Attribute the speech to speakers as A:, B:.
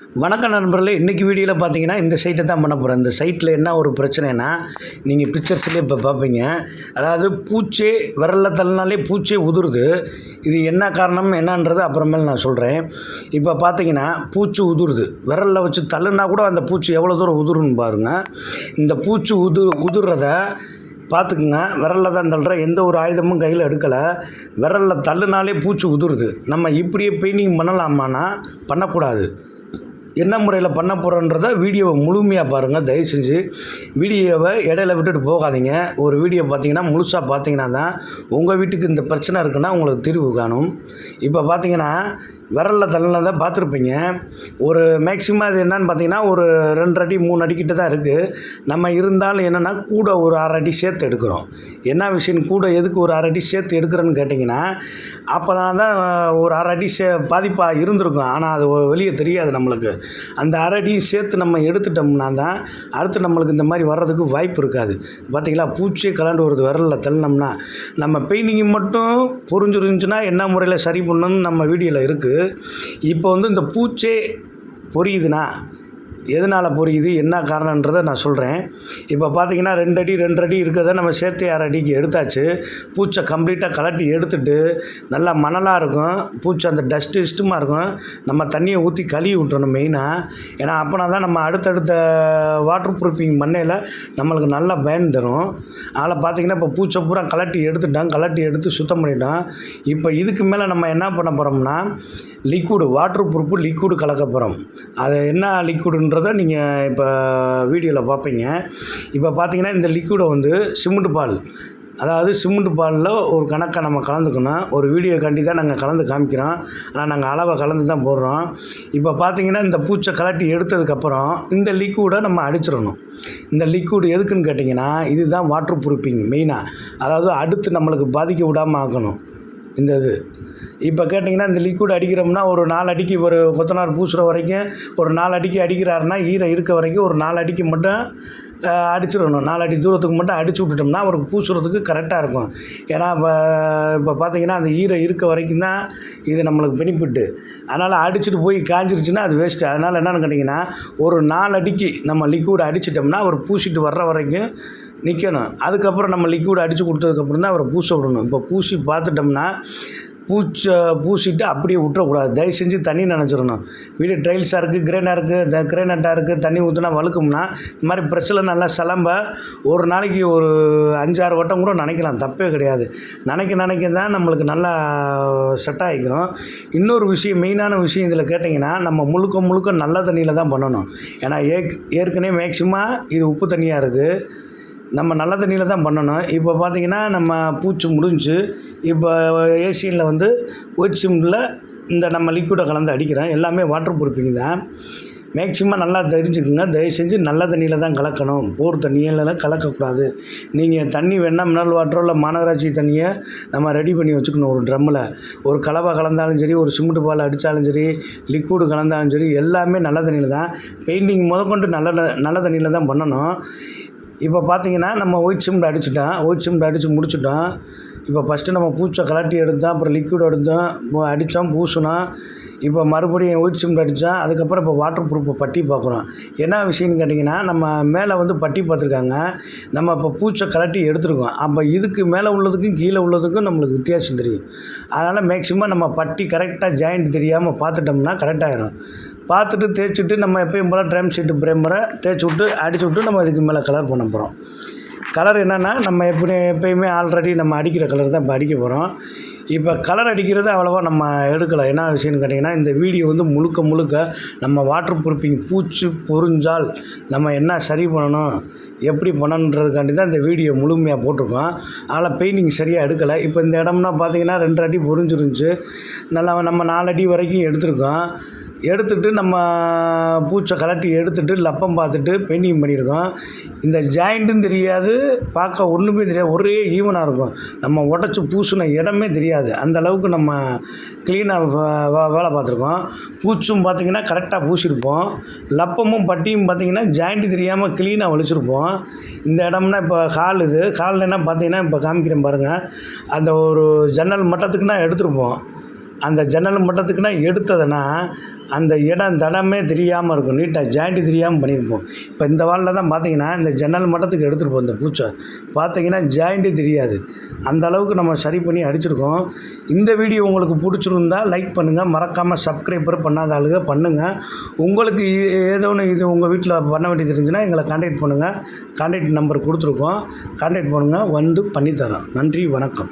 A: வணக்கம் நண்பர்களே இன்றைக்கி வீடியோவில் பார்த்தீங்கன்னா இந்த சைட்டை தான் பண்ண போகிறேன் இந்த சைட்டில் என்ன ஒரு பிரச்சனைனா நீங்கள் பிக்சர்ஸ்லேயே இப்போ பார்ப்பீங்க அதாவது பூச்சே விரலில் தள்ளினாலே பூச்சே உதிருது. இது என்ன காரணம் என்னன்றது அப்புறமேல் நான் சொல்கிறேன் இப்போ பார்த்தீங்கன்னா பூச்சி உதிருது. விரலில் வச்சு தள்ளுனா கூட அந்த பூச்சி எவ்வளோ தூரம் உதுருன்னு பாருங்கள் இந்த பூச்சி உது உதுறத பார்த்துக்குங்க விரலில் தான் தள்ளுற எந்த ஒரு ஆயுதமும் கையில் எடுக்கலை. விரலில் தள்ளுனாலே பூச்சி உதிருது. நம்ம இப்படியே பெயிண்டிங் பண்ணலாமான்னா பண்ணக்கூடாது. என்ன முறையில் பண்ண போகிறோன்றத வீடியோவை முழுமையாக பாருங்கள் தயவு செஞ்சு வீடியோவை இடையில விட்டுட்டு போகாதீங்க. ஒரு வீடியோ பார்த்தீங்கன்னா முழுசாக பார்த்தீங்கன்னா தான் உங்கள் வீட்டுக்கு இந்த பிரச்சனை இருக்குன்னா உங்களுக்கு தீர்வு காணும். இப்போ பார்த்தீங்கன்னா விரலில் தான் பார்த்துருப்பீங்க ஒரு மேக்ஸிமம் அது என்னன்னு பார்த்தீங்கன்னா ஒரு ரெண்டு அடி மூணு அடிக்கிட்ட தான் இருக்குது நம்ம இருந்தாலும் என்னென்னா கூட ஒரு அரை அடி சேர்த்து எடுக்கிறோம். என்ன விஷயம் கூட எதுக்கு ஒரு அரை அடி சேர்த்து எடுக்கிறேன்னு கேட்டிங்கன்னா அப்போ தான் ஒரு அரை அடி சே பாதிப்பாக இருந்திருக்கும். ஆனால் அது வெளியே தெரியாது நம்மளுக்கு. அந்த அரடியும் சேர்த்து நம்ம எடுத்துட்டோம்னா தான் அடுத்து நம்மளுக்கு இந்த மாதிரி வர்றதுக்கு வாய்ப்பு இருக்காது. பார்த்தீங்களா? பூச்சியே கலாண்டு வருது விரலில் தள்ளினோம்னா. நம்ம பெயிண்டிங் மட்டும் புரிஞ்சிருந்துச்சுன்னா என்ன முறையில் சரி பண்ணணும்னு நம்ம வீடியோவில் இருக்குது இப்போ வந்து இந்த பூச்சே பொரியுதுன்னா எதனால் பொரியுது என்ன காரணன்றதை நான் சொல்கிறேன் இப்போ பார்த்தீங்கன்னா ரெண்டு அடி ரெண்டு அடி இருக்கிறத நம்ம சேர்த்து ஆறு அடிக்கு எடுத்தாச்சு. பூச்சை கம்ப்ளீட்டாக கலட்டி எடுத்துட்டு நல்லா மணலாக இருக்கும். பூச்சை அந்த டஸ்ட்டு இஷ்டமாக இருக்கும். நம்ம தண்ணியை ஊற்றி கழுவி விட்டுறணும் மெயினாக ஏன்னா அப்போனா தான் நம்ம அடுத்தடுத்த வாட்டர் ப்ரூஃபிங் மண்ணையில் நம்மளுக்கு நல்லா பயன் தரும். அதில் பார்த்தீங்கன்னா இப்போ பூச்சை பூரா கலட்டி எடுத்துட்டோம் கலட்டி எடுத்து சுத்தம் பண்ணிட்டோம் இப்போ இதுக்கு மேலே நம்ம என்ன பண்ண போகிறோம்னா லிக்விடு வாட்டர் ப்ரூஃப் லிக்விடு கலக்க போகிறோம் அது என்ன அப்படின்றத நீங்கள் இப்போ வீடியோவில் பார்ப்பீங்க இப்போ பார்த்தீங்கன்னா இந்த லிக்விடை வந்து சிமெண்ட் பால் அதாவது சிமெண்ட் பாலில் ஒரு கணக்கை நம்ம கலந்துக்கணும். ஒரு வீடியோ கண்டி தான் நாங்கள் கலந்து காமிக்கிறோம். ஆனால் நாங்கள் அளவை கலந்து தான் போடுறோம். இப்போ பார்த்தீங்கன்னா இந்த பூச்சை கலட்டி எடுத்ததுக்கப்புறம் இந்த லிக்விடை நம்ம அடிச்சிடணும். இந்த லிக்விடு எதுக்குன்னு கேட்டிங்கன்னா இதுதான் வாட்டர் ப்ரூஃபிங் மெயினாக அதாவது அடுத்து நம்மளுக்கு பாதிக்க விடாமல் ஆக்கணும். இந்த இது. இப்போ கேட்டிங்கன்னா இந்த லிக்விட் அடிக்கிறோம்னா ஒரு நாலு அடிக்கு ஒரு கொத்தனார் பூசுகிற வரைக்கும் ஒரு நாலு அடிக்கு அடிக்கிறாருன்னா ஈரம் இருக்க வரைக்கும் ஒரு நாலு அடிக்கு மட்டும் அடிச்சிடணும். நாலு அடி தூரத்துக்கு மட்டும் அடிச்சு விட்டுட்டோம்னா அவருக்கு பூசுறதுக்கு கரெக்டாக இருக்கும். ஏன்னா இப்போ இப்போ பார்த்தீங்கன்னா அந்த ஈரை இருக்க வரைக்கும் தான் இது நம்மளுக்கு பெனிஃபிட்டு அதனால் அடிச்சுட்டு போய் காஞ்சிருச்சுன்னா அது வேஸ்ட்டு அதனால் என்னென்னு கேட்டிங்கன்னா ஒரு நாலு அடிக்கு நம்ம லிக்விட் அடிச்சிட்டோம்னா அவர் பூசிட்டு வர்ற வரைக்கும் நிற்கணும் அதுக்கப்புறம் நம்ம லிக்விட் அடித்து கொடுத்ததுக்கப்புறம் தான் அவரை பூச விடணும். இப்போ பூசி பார்த்துட்டோம்னா பூச்ச பூசிட்டு அப்படியே விட்டுறக்கூடாது. தயவு செஞ்சு தண்ணி நினச்சிடணும் வீடு டைல்ஸாக இருக்குது கிரேனாக இருக்குது இந்த கிரேனட்டாக இருக்குது தண்ணி ஊற்றினா வழுக்கும்னா இந்த மாதிரி ப்ரெஷ்ஷில் நல்லா சிலம்ப ஒரு நாளைக்கு ஒரு அஞ்சாறு வட்டம் கூட நினைக்கலாம். தப்பே கிடையாது. நினைக்க நினைக்க தான் நம்மளுக்கு நல்லா செட் ஆகிக்கணும். இன்னொரு விஷயம் மெயினான விஷயம் இதில் கேட்டிங்கன்னா நம்ம முழுக்க முழுக்க நல்ல தண்ணியில் தான் பண்ணணும். ஏன்னா ஏக் ஏற்கனவே மேக்ஸிமம் இது உப்பு தண்ணியாக இருக்குது நம்ம நல்ல தண்ணியில் தான் பண்ணணும். இப்போ பார்த்தீங்கன்னா நம்ம பூச்சி முடிஞ்சு இப்போ ஏசியனில் வந்து ஒயிட் சிம்மில் இந்த நம்ம லிக்விடை கலந்து அடிக்கிறேன். எல்லாமே வாட்டர் ப்ரூஃபிங் தான். மேக்ஸிமம் நல்லா தெரிஞ்சுக்குங்க. தயவு செஞ்சு நல்ல தண்ணியில் தான் கலக்கணும். போர் தண்ணியெல்லாம் கலக்கக்கூடாது. நீங்கள் தண்ணி வேணால் மினரல் வாட்டரோ இல்லை மாநகராட்சி தண்ணியை நம்ம ரெடி பண்ணி வச்சுக்கணும். ஒரு ட்ரம்மில் ஒரு கலவை கலந்தாலும் சரி ஒரு சிமெண்ட் பால் அடித்தாலும் சரி லிக்விடு கலந்தாலும் சரி எல்லாமே நல்ல தண்ணியில் தான். பெயிண்டிங் முதற்கொண்டு நல்ல நல்ல தண்ணியில் தான் பண்ணணும். இப்போ பார்த்தீங்கன்னா நம்ம ஒயிட் சிமெண்ட் அடிச்சிட்டோம் ஒயிட் சிமெண்ட் அடித்து முடிச்சிட்டோம். இப்போ ஃபஸ்ட்டு நம்ம பூச்சை கலட்டி எடுத்தோம் அப்புறம் லிக்விட் எடுத்தோம் அடித்தோம் பூசினோம். இப்போ மறுபடியும் ஒயிட் சிமெண்ட் அடித்தோம் அதுக்கப்புறம் இப்போ வாட்டர் ப்ரூஃப் பட்டி பார்க்குறோம். என்ன விஷயம்னு கேட்டிங்கன்னா நம்ம மேலே வந்து பட்டி பார்த்துருக்காங்க. நம்ம இப்போ பூச்சை கலட்டி எடுத்துருக்கோம். அப்போ இதுக்கு மேலே உள்ளதுக்கும் கீழே உள்ளதுக்கும் நம்மளுக்கு வித்தியாசம் தெரியும். அதனால் மேக்ஸிமம் நம்ம பட்டி கரெக்டாக ஜாயிண்ட் தெரியாமல் பார்த்துட்டோம்னா கரெக்டாகிடும் பார்த்துட்டு தேய்ச்சிட்டு நம்ம எப்பயும் போல் ட்ரம் ஷீட்டு பிரேமரை தேய்ச்சி விட்டு அடிச்சு விட்டு நம்ம இதுக்கு மேலே கலர் பண்ண போகிறோம் கலர் என்னென்னா நம்ம எப்படி எப்பயுமே ஆல்ரெடி நம்ம அடிக்கிற கலர் தான் இப்போ அடிக்க போகிறோம் இப்போ கலர் அடிக்கிறது அவ்வளோவா நம்ம எடுக்கலை. என்ன விஷயம்னு கேட்டிங்கன்னா இந்த வீடியோ வந்து முழுக்க முழுக்க நம்ம வாட்டர் ப்ரூஃபிங் பூச்சி பொறிஞ்சால் நம்ம என்ன சரி பண்ணணும் எப்படி பண்ணணுன்றதுக்காண்டி தான் இந்த வீடியோ முழுமையாக போட்டிருக்கோம். அதில் பெயிண்டிங் சரியாக எடுக்கலை. இப்போ இந்த இடம்னா பார்த்திங்கன்னா ரெண்டு அடி பொறிஞ்சிருந்துச்சு. நல்லா நம்ம நாலு அடி வரைக்கும் எடுத்திருக்கோம். எடுத்துட்டு நம்ம பூச்சை கலட்டி எடுத்துட்டு லப்பம் பார்த்துட்டு பெயிண்டிங் பண்ணியிருக்கோம். இந்த ஜாயிண்ட்டும் தெரியாது பார்க்க ஒன்றுமே தெரியாது ஒரே ஈவனாக இருக்கும். நம்ம உடச்சி பூசின இடமே தெரியாது. அந்த அளவுக்கு நம்ம க்ளீனாக வேலை பார்த்துருக்கோம். பூச்சும் பார்த்திங்கன்னா கரெக்டாக பூசியிருப்போம். லப்பமும் பட்டியும் பார்த்திங்கன்னா ஜாயிண்ட்டு தெரியாமல் க்ளீனாக வலிச்சிருப்போம் இந்த இடம்னா இப்போ ஹால் இது. ஹாலில் என்ன பார்த்திங்கன்னா இப்போ காமிக்கிறேன் பாருங்கள் அந்த ஒரு ஜன்னல் மட்டத்துக்குன்னா எடுத்துருப்போம் எடுத்திருப்போம். அந்த ஜன்னல் மட்டத்துக்குன்னா எடுத்ததுன்னா அந்த இடம் தடமே தெரியாமல் இருக்கும். நீட்டாக ஜாயிண்ட்டு தெரியாமல் பண்ணியிருப்போம். இப்போ இந்த வாலில் தான் பார்த்தீங்கன்னா இந்த ஜன்னல் மட்டத்துக்கு எடுத்துகிட்டு இந்த பூச்சை பார்த்தீங்கன்னா ஜாயிண்ட்டு தெரியாது. அந்த அளவுக்கு நம்ம சரி பண்ணி அடிச்சிருக்கோம். இந்த வீடியோ உங்களுக்கு பிடிச்சிருந்தா லைக் பண்ணுங்கள் மறக்காமல் சப்ஸ்கிரைபர் பண்ணாத ஆளுங்க பண்ணுங்கள் உங்களுக்கு ஏதோ ஒன்று இது உங்கள் வீட்டில் பண்ண வேண்டியது இருந்துச்சுன்னா எங்களை காண்டாக்ட் பண்ணுங்கள் காண்டாக்ட் நம்பர் கொடுத்துருக்கோம். காண்டாக்ட் பண்ணுங்கள் வந்து பண்ணித்தரோம். நன்றி வணக்கம்.